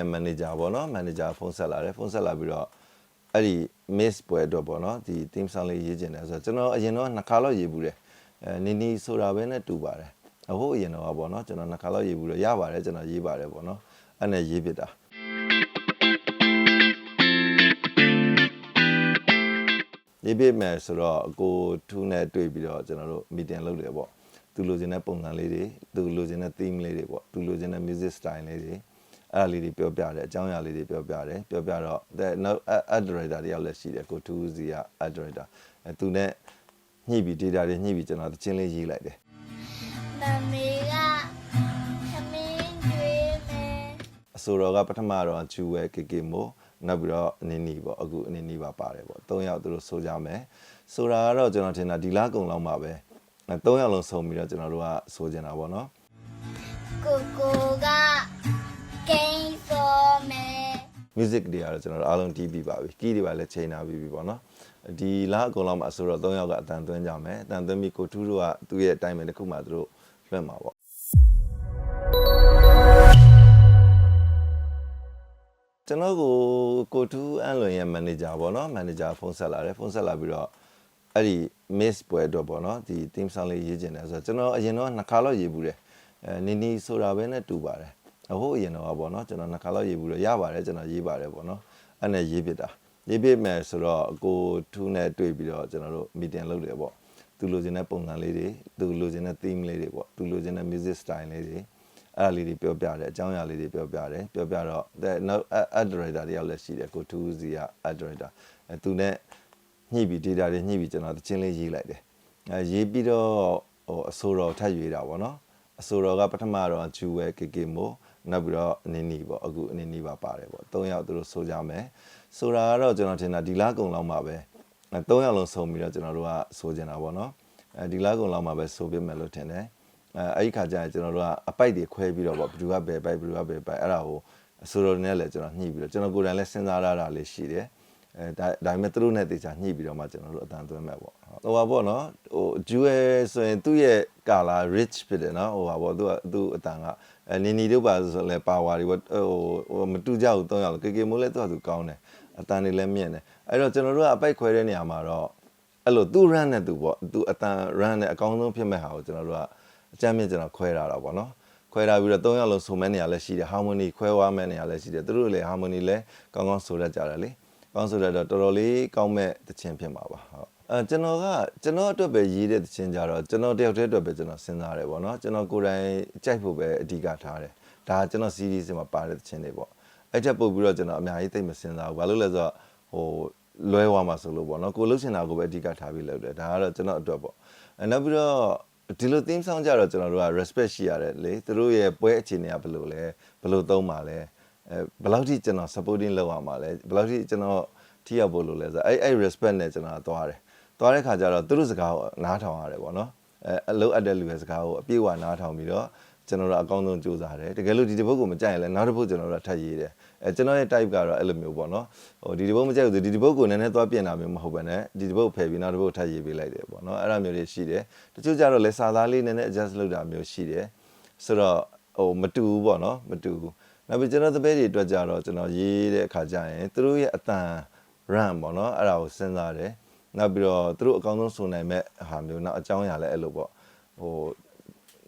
ရဲ့ manager ပေါ့နော် manager ဖုန်းဆက်လာတယ်ဖုန်းဆက်လာပြီးတော့အဲ့ဒီ miss ပွဲအတွက်ပေါ့နော်ဒီ team song လေးရေးကျင်တယ်ဆိုတော့ကျွန်တော်အရင်တော့နှစ်ခါလောက်ရေးဘူးတယ်အဲနီနီဆိုတာပဲနဲ့တူပါတယ်အခုအရင်တော့ပေါ့နော်ကျွန်တော်နှစ်ခါလောက်ရေးဘူးတော့ရပါတယ်ကျွန်တော်ရေးပါတယ်ပေါ့နော်အဲ့နဲ့ရေးပြတာရေးပြမယ်ဆိုတော့ကိုထူးနဲ့တွေ့ပြီးတော့ကျွန်တော်တို့ meeting လုပ်တယ်ပေါ့သူလိုချင်တဲ့ပုံစံလေးတွေသူလိုချင်တဲ့ theme လေးတွေပေါ့သူလိုချင်တဲ့ music style လေးတွေ အဲ့ဒါလေးတွေပြောပြတယ်အကြောင်းအရာလေးတွေပြောပြတယ်ပြောပြတော့တဲ့နောက် ad director တယောက်လည်းရှိတယ်ကိုထူးစီက ad director အဲသူနဲ့ညှိပြီး data တွေညှိပြီးကျွန်တော်တချင်းလေးရေးလိုက်တယ်မမေကသမင်းကျွေးမယ်အဆိုတော်ကပထမတော့ချူဝဲကေကေမို့နောက်ပြီးတော့အနင်းနီပေါ့အခုအနင်းနီပါပါတယ်ပေါ့၃ယောက်သူတို့ဆိုကြမယ်ဆိုတာကတော့ကျွန်တော်ထင်တာဒီလားကုံလောက်မှာပဲအဲ၃ယောက်လုံးစုံပြီးတော့ကျွန်တော်တို့ကဆိုကြတာပေါ့နော်ကိုကိုက music တွေကတော့ကျွန်တော်တို့အားလုံးတီးပြီးပါပြီ key တွေပါလည်းချိန်ထားပြီးပြီပေါ့နော်ဒီလားအကုန်လုံးမှာအဆိုတော့၃ယောက်ကအတန်သွင်းကြမယ်အတန်သွင်းပြီးကိုထူးတို့ကသူ့ရဲ့အတိုင်းပဲတစ်ခုမှသူတို့လွှင့်မှာပေါ့ကျွန်တော်ကိုကိုထူးအန်လွင်ရဲ့ manager ပေါ့နော် manager ဖုန်းဆက်လာတယ်ဖုန်းဆက်လာပြီးတော့အဲ့ဒီ miss ပွဲအတွက်ပေါ့နော်ဒီ team song လေးရေးကျင်တယ်ဆိုတော့ကျွန်တော်အရင်တော့နှစ်ခါလောက်ရေးဘူးတယ်အဲနီနီဆိုတာပဲနဲ့တူပါတယ် အခုအရင်တော့ပေါ့နော်ကျွန်တော်နှစ်ခါလောက်ရေးဘူးတော့ရပါတယ်ကျွန်တော်ရေးပါတယ်ပေါ့နော်အဲ့နဲ့ရေးပြတာရေးပြမယ်ဆိုတော့ကိုထူးနဲ့တွေ့ပြီးတော့ကျွန်တော်တို့ meeting လုပ်တယ်ပေါ့သူလိုချင်တဲ့ပုံစံလေးတွေသူလိုချင်တဲ့ theme လေးတွေပေါ့သူလိုချင်တဲ့ music style လေးတွေအဲ့ဒါလေးတွေပြောပြတယ်အကြောင်းအရာလေးတွေပြောပြတယ်ပြောပြတော့တဲ့နောက် ad director တယောက်လည်းရှိတယ်ကိုထူးစီက ad director အဲသူနဲ့ညှိပြီး data တွေညှိပြီးကျွန်တော်တချင်းလေးရေးလိုက်တယ်အဲရေးပြီးတော့ဟိုအဆိုတော်ထပ်ရွေးတာပေါ့နော်အဆိုတော်ကပထမတော့ဂျူဝဲကေကေမို နောက်ပြီးတော့အနင်းနီပေါ့အခုအနင်းနီပါပါတယ်ပေါ့၃ယောက်သူတို့ဆိုကြမယ်ဆိုတာကတော့ကျွန်တော်ထင်တာဒီလားကုံလောက်မှာပဲအဲ၃ယောက်လုံးစုံပြီးတော့ကျွန်တော်တို့ကဆိုကြတာပေါ့နော်အဲဒီလားကုံလောက်မှာပဲဆိုပြမယ်လို့ထင်တယ်အဲအဲ့ဒီခါကျရင်ကျွန်တော်တို့ကအပိုက်တွေခွဲပြီးတော့ပေါ့ဘယ်သူကဘယ်ပိုက်ဘယ်သူကဘယ်ပိုက်အဲ့ဒါကိုအစိုးရနဲ့လည်းကျွန်တော်ညှိပြီးတော့ကျွန်တော်ကိုယ်တိုင်လည်းစဉ်းစားရတာလေးရှိတယ် အဲဒါဒါပေမဲ့သူတို့နဲ့တေချာညှိပြီးတော့မှကျွန်တော်တို့အတန်သွင်းမဲ့ပေါ့ဟိုပါပေါ့နော်ဟိုဂျူအဲဆိုရင်သူ့ရဲ့ကာလာ rich ဖြစ်တယ်နော်ဟိုပါပေါ့သူကသူ့အတန်ကအဲနီနီတို့ပါဆိုလဲပါဝါတွေပေါ့ဟိုဟိုမတူကြဘူးတော့ရလို့ကေကေမိုးလဲသူကသူကောင်းတယ်အတန်တွေလည်းမြင့်တယ်အဲ့တော့ကျွန်တော်တို့ကအပိုက်ခွဲတဲ့နေရာမှာတော့အဲ့လိုသူ့ run နဲ့သူပေါ့သူအတန် run နဲ့အကောင်းဆုံးဖြစ်မဲ့ဟာကိုကျွန်တော်တို့ကအကြမ်းမြင့်ကျွန်တော်ခွဲထားတာပေါ့နော်ခွဲထားပြီးတော့၃ယောက်လုံးစုံမဲ့နေရာလည်းရှိတယ် harmony ခွဲဝါမဲ့နေရာလည်းရှိတယ်သူတို့လည်း harmony လည်းကောင်းကောင်းဆိုတတ်ကြတယ်လေ ကောင်းဆိုတတ်တော့တော်တော်လေးကောင်းမဲ့တခြင်းဖြစ်မှာပါဟုတ်အဲကျွန်တော်ကကျွန်တော်အတွက်ပဲရေးတဲ့တခြင်းကြတော့ကျွန်တော်တယောက်တည်းအတွက်ပဲကျွန်တော်စဉ်းစားတယ်ပေါ့နော်ကျွန်တော်ကိုယ်တိုင်ကြိုက်ဖို့ပဲအဓိကထားတယ်ဒါကကျွန်တော် series မှာပါတဲ့တခြင်းတွေပေါ့အဲ့ချက်ပုတ်ပြီးတော့ကျွန်တော်အများကြီးသိမစင်စားဘူးဘာလို့လဲဆိုတော့ဟိုလွဲသွားမှာဆိုလို့ပေါ့နော်ကိုလှုပ်ရှင်တာကိုပဲအဓိကထားပြီးလုပ်တယ်ဒါကတော့ကျွန်တော်အတွက်ပေါ့အဲနောက်ပြီးတော့ဒီလို theme song ကြတော့ကျွန်တော်တို့က respect ရှိရတယ်လေသူတို့ရဲ့ပွဲအခြေအနေကဘယ်လိုလဲဘယ်လိုသုံးပါလဲ အဲဘယ်လောက်ထိကျွန်တော် supporting လုပ်ရမှာလဲဘယ်လောက်ထိကျွန်တော်ထိရောက်ဖို့လို့လဲဆိုတော့အဲ့အဲ့ respect နဲ့ကျွန်တော်သွားတယ်သွားတဲ့ခါကျတော့သူတို့စကားကိုနားထောင်ရတယ်ပေါ့နော်အဲအလုပ်အပ်တဲ့လူရဲ့စကားကိုအပြည့်အဝနားထောင်ပြီးတော့ကျွန်တော်တို့အကောင်းဆုံးစူးစမ်းတယ်တကယ်လို့ဒီတစ်ပုတ်ကိုမကြိုက်ရင်လည်းနောက်တစ်ပုတ်ကျွန်တော်တို့ထပ်ရေးတယ်အဲကျွန်တော်ရဲ့ type ကတော့အဲ့လိုမျိုးပေါ့နော်ဟိုဒီတစ်ပုတ်မကြိုက်ဘူးဆိုဒီတစ်ပုတ်ကိုနည်းနည်းသွားပြင်တာမျိုးမဟုတ်ဘဲနဲ့ဒီတစ်ပုတ်ဖယ်ပြီးနောက်တစ်ပုတ်ထပ်ရေးပေးလိုက်တယ်ပေါ့နော်အဲ့လိုမျိုးတွေရှိတယ်တချို့ကျတော့လဲစာသားလေးနည်းနည်း adjust လုပ်တာမျိုးရှိတယ်ဆိုတော့ဟိုမတူဘူးပေါ့နော်မတူဘူး နောက်ပြီးကျွန်တော်တပည့်တွေအတွက်ကြတော့ကျွန်တော်ရေးတဲ့အခါကျရင်သူတို့ရဲ့အတန် run ပေါ့နော်အဲ့ဒါကိုစဉ်းစားတယ်နောက်ပြီးတော့သူတို့အကောင်းဆုံးဆိုနိုင်မဲ့ဟာမျိုးနောက်အကြောင်းအရာလည်းအဲ့လိုပေါ့ဟို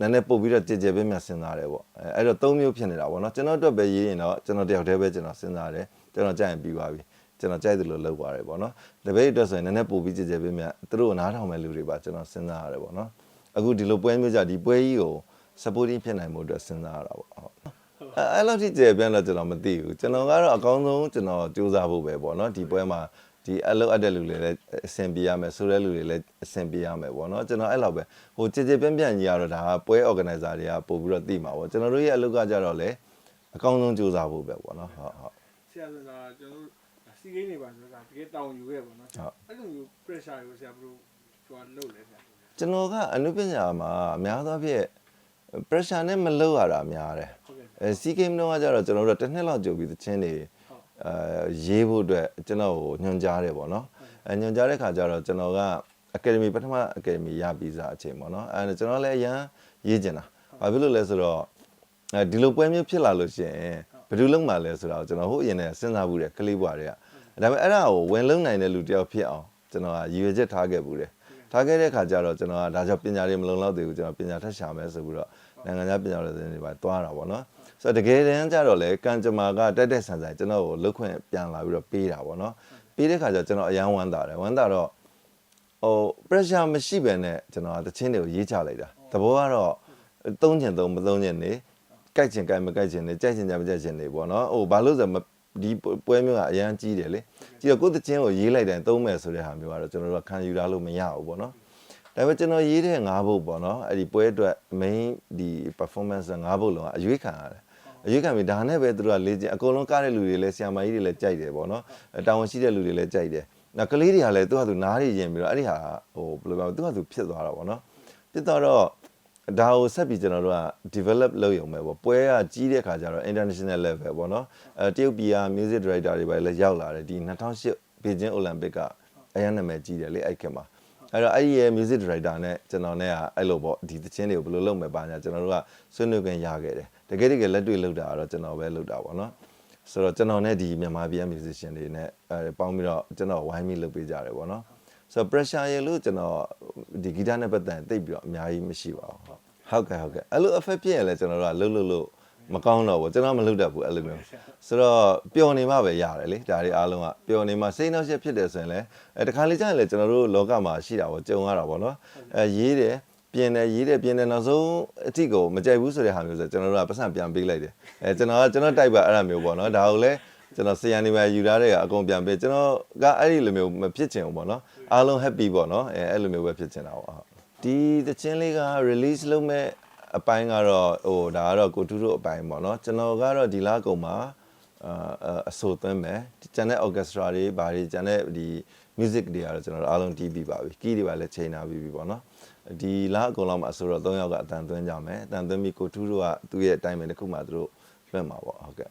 နည်းနည်းပုတ်ပြီးတော့ကြည်ကြဲပဲမြတ်စဉ်းစားတယ်ပေါ့အဲအဲ့တော့သုံးမျိုးဖြစ်နေတာပေါ့နော်ကျွန်တော်အတွက်ပဲရေးရင်တော့ကျွန်တော်တယောက်တည်းပဲကျွန်တော်စဉ်းစားတယ်ကျွန်တော်ကြိုက်ရင်ပြီးသွားပြီကျွန်တော်ကြိုက်တယ်လို့လုပ်ပါတယ်ပေါ့နော်တပည့်အတွက်ဆိုရင်နည်းနည်းပို့ပြီးကြည်ကြဲပဲမြတ်သူတို့ကိုနားထောင်မဲ့လူတွေပါကျွန်တော်စဉ်းစားရတယ်ပေါ့နော်အခုဒီလိုပွဲမျိုးကြဒီပွဲကြီးကို supporting ဖြစ်နိုင်မှုအတွက်စဉ်းစားရတာပေါ့ဟုတ် အဲအဲ့လောက်ထိကျေပြန်တော့ကျွန်တော်မသိဘူးကျွန်တော်ကတော့အကောင်းဆုံးကျွန်တော်စူးစမ်းဖို့ပဲပေါ့နော်ဒီပွဲမှာဒီအလုပ်အပ်တဲ့လူတွေလည်းအဆင်ပြေရမယ်ဆိုတဲ့လူတွေလည်းအဆင်ပြေရမယ်ပေါ့နော်ကျွန်တော်အဲ့လောက်ပဲဟိုကြည်ကြည်ပြန့်ပြန့်ကြီးကတော့ဒါကပွဲ organizer တွေကပို့ပြီးတော့သိမှာပေါ့ကျွန်တော်တို့ရဲ့အလုပ်ကကြတော့လေအကောင်းဆုံးစူးစမ်းဖို့ပဲပေါ့နော်ဟုတ်ဟုတ်ဆရာဆိုတာကျွန်တော်တို့စီကိန်းနေပါဆိုတာတကယ်တောင်းယူခဲ့ပါတော့ဟုတ်အဲ့လိုမျိုး pressure ကိုဆရာဘယ်လိုကျွမ်းလုပ်လဲဆရာကျွန်တော်ကအနုပညာမှာအများသောဖြင့် pressure နဲ့မလုပ်ရတာများတယ်ဟုတ်ကဲ့အဲစီဂိမ်းတော့ကကြတော့ကျွန်တော်တို့တစ်နှစ်လောက်ကြိုပြီးသချင်းတွေဟုတ်အဲရေးဖို့အတွက်ကျွန်တော်ကိုညွှန်ကြားတယ်ပေါ့နော်အဲညွှန်ကြားတဲ့ခါကျတော့ကျွန်တော်ကအကယ်ဒမီပထမအကယ်ဒမီရပြီးစားအချိန်ပေါ့နော်အဲကျွန်တော်လည်းအရန်ရေးကျင်တာဘာဖြစ်လို့လဲဆိုတော့အဲဒီလိုပွဲမျိုးဖြစ်လာလို့ရှိရင်တယ်သူလုံးမှလဲဆိုတော့ကျွန်တော်ဟိုအရင်ကစဉ်းစားဘူးတယ်ကလေးဘွားတွေကဒါပေမဲ့အဲ့ဒါကိုဝင်လုံးနိုင်တဲ့လူတယောက်ဖြစ်အောင်ကျွန်တော်ကရည်ရွယ်ချက်ထားခဲ့ဘူးတယ်ထားခဲ့တဲ့ခါကျတော့ကျွန်တော်ကဒါကြောင့်ပညာတွေမလုံလောက်သေးဘူးကျွန်တော်ပညာထက်ရှာမယ်ဆိုပြီးတော့ နိုင်ငံခြားပညာတော်တွေပါသွားတာပေါ့နော်ဆိုတော့တကယ်တမ်းကျတော့လေကံကြမ္မာကတက်တက်ဆန်ဆန်ကျွန်တော်ကိုလုတ်ခွင့်ပြန်လာပြီးတော့ပေးတာပေါ့နော်ပေးတဲ့ခါကျတော့ကျွန်တော်အယမ်းဝမ်းသာတယ်ဝမ်းသာတော့ဟို pressure မရှိပဲနဲ့ကျွန်တော်ကတချင်းတွေကိုရေးချလိုက်တာသဘောကတော့သုံးချင်သုံးမသုံးချင်နေကြိုက်ချင်ကြိုက်မကြိုက်ချင်နေကြိုက်ချင်ကြမကြိုက်ချင်နေပေါ့နော်ဟိုဘာလို့ဆိုတော့မဒီပွဲမျိုးကအရန်ကြီးတယ်လေကြီးတော့ကိုယ်တချင်းကိုရေးလိုက်တိုင်းသုံးမယ်ဆိုတဲ့ဟာမျိုးကတော့ကျွန်တော်တို့ကခံယူရလို့မရဘူးပေါ့နော် ဒါပေမဲ့ကျွန်တော်ရေးတဲ့၅ဘုတ်ပေါ့နော်အဲ့ဒီပွဲအတွက် main ဒီ performance ၅ဘုတ်လုံးကအရွေးခံရတယ်အရွေးခံပြီးဒါနဲ့ပဲသူတို့ကလေ့ကျင့်အကုန်လုံးကားတဲ့လူတွေလည်းဆရာမကြီးတွေလည်းကြိုက်တယ်ပေါ့နော်တာဝန်ရှိတဲ့လူတွေလည်းကြိုက်တယ်နောက်ကလေးတွေကလည်းသူကသူနားရရင်ပြီးတော့အဲ့ဒီဟာဟိုဘယ်လိုပြောသူကသူဖြစ်သွားတာပေါ့နော်ဖြစ်သွားတော့ဒါကိုဆက်ပြီးကျွန်တော်တို့က develop လုပ်ရုံပဲပေါ့ပွဲကကြီးတဲ့ခါကျတော့ international level ပေါ့နော်အဲတရုတ်ပြည်က music director တွေပဲလည်းရောက်လာတယ်ဒီ2008ဘေကျင်းအိုလံပစ်ကအရန်နာမည်ကြီးတယ်လေအဲ့ခေတ်မှာ အဲ့တော့အဲ့ဒီရဲ့ music director နဲ့ကျွန်တော်နဲ့ကအဲ့လိုပေါ့ဒီသချင်းတွေကိုဘယ်လိုလုပ်မယ်ပါညာကျွန်တော်တို့ကဆွေးနွေးခွင့်ရခဲ့တယ်တကယ်တကယ်လက်တွေ့လုပ်တာကတော့ကျွန်တော်ပဲလုပ်တာပေါ့နော်ဆိုတော့ကျွန်တော်နဲ့ဒီမြန်မာပြည် musician တွေနဲ့အဲပေါင်းပြီးတော့ကျွန်တော်ဝိုင်းပြီးလုပ်ပေးကြတယ်ပေါ့နော်ဆိုတော့ pressure ရေလို့ကျွန်တော်ဒီဂီတနဲ့ပတ်သက်ရင်တိတ်ပြီးတော့အများကြီးမရှိပါဘူးဟုတ်ကဲ့ဟုတ်ကဲ့အဲ့လို effect ဖြစ်ရင်လည်းကျွန်တော်တို့ကလှုပ်လှုပ်လို့ မကောင်းတော့ဘူးကျွန်တော်မလှုပ်တတ်ဘူးအဲ့လိုမျိုးဆိုတော့ပျော်နေမှပဲရတယ်လေဒါတွေအားလုံးကပျော်နေမှစိတ်နှောက်ယှက်ဖြစ်တယ်ဆိုရင်လည်းအဲတခါလေကြာရင်လည်းကျွန်တော်တို့လောကမှာရှိတာပေါ့ကြုံရတာပေါ့နော်အဲရေးတယ်ပြင်တယ်ရေးတယ်ပြင်တယ်နောက်ဆုံးအထိကိုမကြိုက်ဘူးဆိုတဲ့ဟာမျိုးဆိုကျွန်တော်တို့ကပတ်စံပြန်ပေးလိုက်တယ်အဲကျွန်တော်ကကျွန်တော်တိုက်ပါအဲ့ဒါမျိုးပေါ့နော်ဒါကိုလည်းကျွန်တော်ဆရာနေမှာယူထားတဲ့ကအကုန်ပြန်ပေးကျွန်တော်ကအဲ့ဒီလိုမျိုးမဖြစ်ချင်ဘူးပေါ့နော်အားလုံး happy ပေါ့နော်အဲအဲ့လိုမျိုးပဲဖြစ်ချင်တာပေါ့ဟုတ်ဒီသချင်းလေးက release လုပ်မဲ့ အပိုင်းကတော့ဟိုဒါကတော့ကိုတူတို့အပိုင်းပေါ့နော်ကျွန်တော်ကတော့ဒီလကုန်မှာအာအဆိုသွင်းမယ်ကျန်တဲ့ orchestra တွေဘာတွေကျန်တဲ့ဒီ music တွေကတော့ကျွန်တော်တို့အားလုံးတီးပြီးပါပြီ key တွေပါလည်းချိန်ထားပြီးပြီပေါ့နော်ဒီလအကုန်လောက်မှာအဆိုတော့၃ယောက်ကအတန်သွင်းကြမယ်အတန်သွင်းပြီးကိုတူတို့ကသူ့ရဲ့အတိုင်းပဲတစ်ခုမှသူတို့လွှင့်မှာပေါ့ဟုတ်ကဲ့